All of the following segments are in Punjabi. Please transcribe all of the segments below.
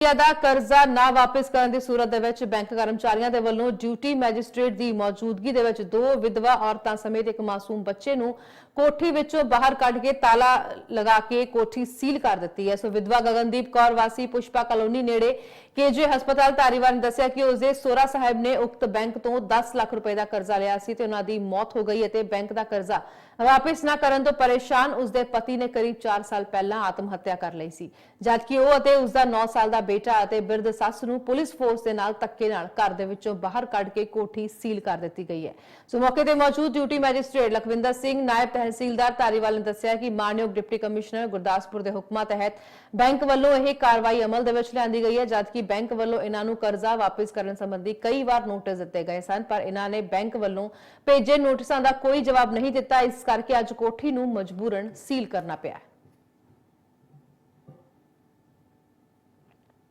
ਦਾ ਕਰਜ਼ਾ ਨਾ ਵਾਪਸ ਕਰਨ ਦੀ ਸੂਰਤ ਦੇ ਵਿੱਚ ਬੈਂਕ ਕਰਮਚਾਰੀਆਂ ਦੇ ਵੱਲੋਂ ਡਿਊਟੀ ਮੈਜਿਸਟ੍ਰੇਟ ਦੀ ਮੌਜੂਦਗੀ ਦੇ ਵਿੱਚ ਦੋ ਵਿਧਵਾ ਔਰਤਾਂ ਸਮੇਤ ਇੱਕ ਮਾਸੂਮ ਬੱਚੇ ਨੂੰ ਕੋਠੀ ਵਿੱਚੋਂ ਬਾਹਰ ਕੱਢ ਕੇ ਤਾਲਾ ਲਗਾ ਕੇ ਕੋਠੀ ਸੀਲ ਕਰ ਦਿੱਤੀ ਹੈ। ਸੋ ਵਿਧਵਾ ਗਗਨਦੀਪ ਕੌਰ ਵਾਸੀ ਪੁਸ਼ਪਾ ਕਲੋਨੀ ਨੇੜੇ ਕੇਜੇ ਹਸਪਤਾਲ ਧਾਰੀਵਾਲ ਨੇ ਦੱਸਿਆ ਕਿ ਉਸਦੇ ਸੋਹਰਾ ਸਾਹਿਬ ਨੇ ਉਕਤ ਬੈਂਕ ਤੋਂ 10 ਲੱਖ ਰੁਪਏ ਦਾ ਕਰਜ਼ਾ ਲਿਆ ਸੀ ਤੇ ਉਹਨਾਂ ਦੀ ਮੌਤ ਹੋ ਗਈ ਅਤੇ ਬੈਂਕ ਦਾ ਕਰਜ਼ਾ ਵਾਪਿਸ ਨਾ ਕਰਨ ਤੋਂ ਪਰੇਸ਼ਾਨ ਉਸਦੇ ਪਤੀ ਨੇ ਕਰੀਬ 4 ਸਾਲ ਪਹਿਲਾਂ ਆਤਮ ਹੱਤਿਆ ਕਰ ਲਈ ਸੀ। ਜਦਕਿ ਉਹ ਅਤੇ ਉਸਦਾ 9 ਸਾਲ ਦਾ ਬੇਟਾ ਅਤੇ ਬਿਰਧ ਸੱਸ ਨੂੰ ਪੁਲਿਸ ਫੋਰਸ ਦੇ ਨਾਲ ਧੱਕੇ ਨਾਲ ਘਰ ਦੇ ਵਿੱਚੋਂ ਬਾਹਰ ਕੱਢ ਕੇ ਕੋਠੀ ਸੀਲ ਕਰ ਦਿੱਤੀ ਗਈ ਹੈ। ਸੋ ਮੌਕੇ ਤੇ ਮੌਜੂਦ ਡਿਊਟੀ ਮੈਜਿਸਟ੍ਰੇਟ ਲਖਵਿੰਦਰ ਸਿੰਘ, ਨਾਇਬ ਤਹਿਸੀਲਦਾਰ ਧਾਰੀਵਾਲ ਨੇ ਦੱਸਿਆ ਕਿ ਮਾਨਯੋਗ ਡਿਪਟੀ ਕਮਿਸ਼ਨਰ ਗੁਰਦਾਸਪੁਰ ਦੇ ਹੁਕਮਾਂ ਤਹਿਤ ਬੈਂਕ ਵੱਲੋਂ ਇਹ ਕਾਰਵਾਈ ਅਮਲ ਦੇ ਵਿੱਚ ਲਿਆਂਦੀ ਗਈ ਹੈ, ਜਦਕਿ ਬੈਂਕ ਵੱਲੋਂ ਇਹਨਾਂ ਨੂੰ ਕਰਜ਼ਾ ਵਾਪਸ ਕਰਨ ਸੰਬੰਧੀ ਕਈ ਵਾਰ ਨੋਟਿਸ ਦਿੱਤੇ ਗਏ ਸਨ, ਪਰ ਇਹਨਾਂ ਨੇ ਬੈਂਕ ਵੱਲੋਂ ਭੇਜੇ ਨੋਟਿਸਾਂ ਦਾ ਕੋਈ ਜਵਾਬ ਨਹੀਂ ਦਿੱਤਾ। ਇਸ ਕਰਕੇ ਅੱਜ ਕੋਠੀ ਨੂੰ ਮਜਬੂਰਨ ਸੀਲ ਕਰਨਾ ਪਿਆ ਹੈ।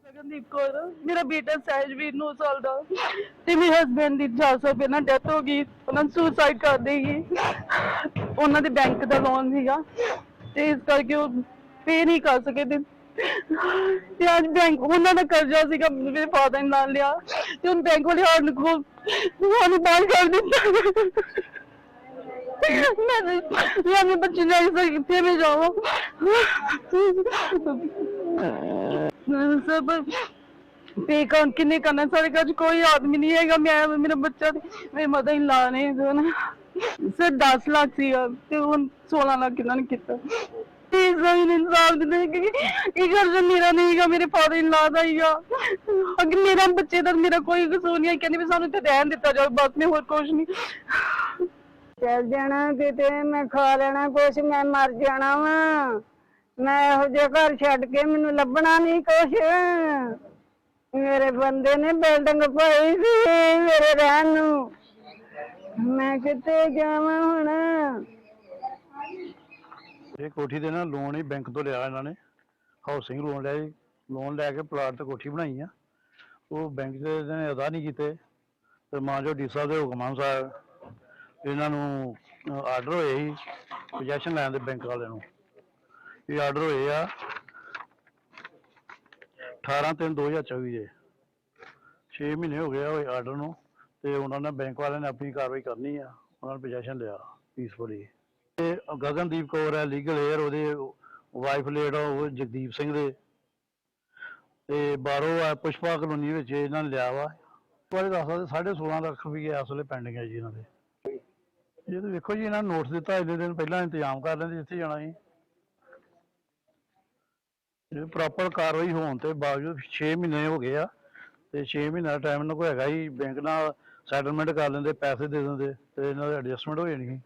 ਗਗਨਦੀਪ ਕੌਰ, ਮੇਰਾ ਬੇਟਾ ਸਹਿਜਵੀਰ 9 ਸਾਲ ਦਾ ਤੇ ਮੇਰੇ ਹਸਬੰਡ ਦੀ 400 ਰੁਪਏ ਡੈਥ ਹੋ ਗਈ। ਉਹਨਾਂ ਨੇ ਸੁਸਾਈਡ ਕਰ ਦੇਗੀ ਉਹਨਾਂ ਦੇ ਬੈਂਕ ਦਾ ਲੋਨ ਸੀਗਾ ਤੇ ਇਸ ਕਰਕੇ ਉਹ ਪੇ ਨਹੀਂ ਕਰ ਸਕੇ ਤੇ ਤੇ ਅੱਜ ਬੈਂਕ ਉਹਨਾਂ ਦਾ ਕਰਜ਼ਾ ਸੀਗਾ ਮੇਰੇ ਫਾਦਰ ਨੇ ਨਾਲ ਲਿਆ ਤੇ ਹੁਣ ਬੈਂਕ ਵਾਲੇ ਹਾਰਨ ਕੋ ਸਾਨੂੰ ਬਾਹਰ ਕਰ ਦਿੱਤਾ ਮੈਂ ਮੈਂ ਆਪਣੇ ਬੱਚੇ ਲੈ ਕੇ ਕਿੱਥੇ ਮੈਂ ਜਾਵਾਂ ਸਭ ਪੇ ਕੌਣ ਕਿੰਨੇ ਕਰਨਾ? ਸਾਡੇ ਘਰ ਕੋਈ ਆਦਮੀ ਨਹੀਂ ਹੈਗਾ, ਮੈਂ ਮੇਰਾ ਬੱਚਾ ਤੇ ਮੇਰੇ ਮਦਰ ਇਨ ਲਾ ਨੇ ਦੋਨ ਸਰ 10 ਲੱਖ ਸੀ ਤੇ ਹੁਣ 16 ਲੱਖ ਇਹਨਾਂ ਨੇ ਕੀਤਾ। ਤੇ ਜ਼ਮੀਨ ਇਨਸਾਫ ਦੇ ਕਿ ਇਹ ਕਰਜ਼ਾ ਮੇਰਾ ਨਹੀਂ ਮੇਰੇ ਫਾਦਰ ਇਨ ਲਾ ਦਾ ਹੀਗਾ। ਅਗੇ ਮੇਰਾ ਬੱਚੇ ਦਾ ਮੇਰਾ ਕੋਈ ਕਸੂਰ ਨਹੀਂ ਹੈ, ਕਹਿੰਦੇ ਵੀ ਸਾਨੂੰ ਇੱਥੇ ਰਹਿਣ ਦਿੱਤਾ ਜਾਓ, ਬਸ ਮੈਂ ਹੋਰ ਕੁਝ ਨਹੀਂ। ਚੱਲ ਜਾਣਾ, ਕਿਤੇ ਮੈਂ ਖਾ ਲੈਣਾ ਕੁਛ, ਮੈਂ ਮਰ ਜਾਣਾ ਵਾ। ਮੈਂ ਇਹੋ ਜਿਹਾ ਘਰ ਛੱਡ ਕੇ ਮੈਨੂੰ ਲੱਭਣਾ ਨਹੀਂ ਕੁਛ। ਮੇਰੇ ਬੰਦੇ ਨੇ ਬਿਲਡਿੰਗ ਪਾਈ ਸੀ ਮੇਰੇ ਰਹਿਣ ਨੂੰ। ਮੈਂ ਕਿੱਥੇ ਜਾਵਾਂ ਹੁਣ? ਇਹ ਕੋਠੀ ਦੇ ਨਾ ਲੋਨ ਹੀ ਬੈਂਕ ਤੋਂ ਲਿਆ ਇਹਨਾਂ ਨੇ। ਹਾਊਸਿੰਗ ਲੋਨ ਲਿਆ ਜੀ ਲੋਨ ਲੈ ਕੇ ਪਲਾਟ ਤੇ ਕੋਠੀ ਬਣਾਈ ਆ। ਉਹ ਬੈਂਕ ਦੇ ਨੇ ਅਦਾ ਨਹੀਂ ਕੀਤੇ। ਤੇ ਮਾਂ ਜੋ ਡੀ ਸਾਹਿਬ ਦੇ ਹੁਕਮ ਅਨੁਸਾਰ ਇਹਨਾਂ ਨੂੰ ਆਰਡਰ ਹੋਏ ਸੀ ਪੋਜੈਸ਼ਨ ਲੈਣ ਦੇ ਬੈਂਕ ਵਾਲਿਆਂ ਨੂੰ। ਇਹ ਆਰਡਰ ਹੋਏ ਆ 18 3 2024 ਦੇ। 6 ਮਹੀਨੇ ਹੋ ਗਏ ਆ ਆਰਡਰ ਨੂੰ ਤੇ ਉਹਨਾਂ ਨੇ ਬੈਂਕ ਵਾਲਿਆਂ ਨੇ ਆਪਣੀ ਕਾਰਵਾਈ ਕਰਨੀ ਆ, ਉਹਨਾਂ ਨੇ ਪੋਜੈਸ਼ਨ ਲਿਆ ਪੀਸਫੁਲੀ ਤੇ ਗਗਨਦੀਪ ਕੌਰ ਹੈ ਲੀਗਲ ਏਅਰ ਉਹਦੇ ਵਾਈਫ ਲੇਡ ਉਹ ਜਗਦੀਪ ਸਿੰਘ ਦੇ। ਤੇ ਬਾਹਰੋਂ ਆ ਪੁਸ਼ਪਾ ਕਲੋਨੀ ਵਿੱਚ ਇਹਨਾਂ ਨੇ ਲਿਆ ਵਾ। ਵਾਲੇ ਦੱਸਦਾ ਸਾਢੇ 16 ਲੱਖ ਰੁਪਏ ਇਸ ਵੇਲੇ ਪੈਂਡਿੰਗ ਹੈ ਜੀ ਇਹਨਾਂ ਦੇ। ਇਹ ਤਾਂ ਵੇਖੋ ਜੀ, ਇਹਨਾਂ ਨੂੰ ਨੋਟਿਸ ਦਿੱਤਾ ਇੰਨੇ ਦਿਨ ਪਹਿਲਾਂ ਇੰਤਜ਼ਾਮ ਕਰ ਲੈਂਦੇ ਜਿੱਥੇ ਜਾਣਾ ਸੀ। ਇਹ ਪ੍ਰੋਪਰ ਕਾਰਵਾਈ ਹੋਣ ਤੇ ਬਾਵਜੂਦ 6 ਮਹੀਨੇ ਹੋ ਗਏ ਆ ਤੇ 6 ਮਹੀਨਾ ਦਾ ਟਾਈਮ ਇਹਨਾਂ ਕੋਲ ਹੈਗਾ ਹੀ ਬੈਂਕ ਨਾਲ ਸੈਟਲਮੈਂਟ ਕਰ ਲੈਂਦੇ, ਪੈਸੇ ਦੇ ਦਿੰਦੇ ਤੇ ਇਹਨਾਂ ਦੀ ਐਡਜਸਟਮੈਂਟ ਹੋ ਜਾਣੀ ਸੀ।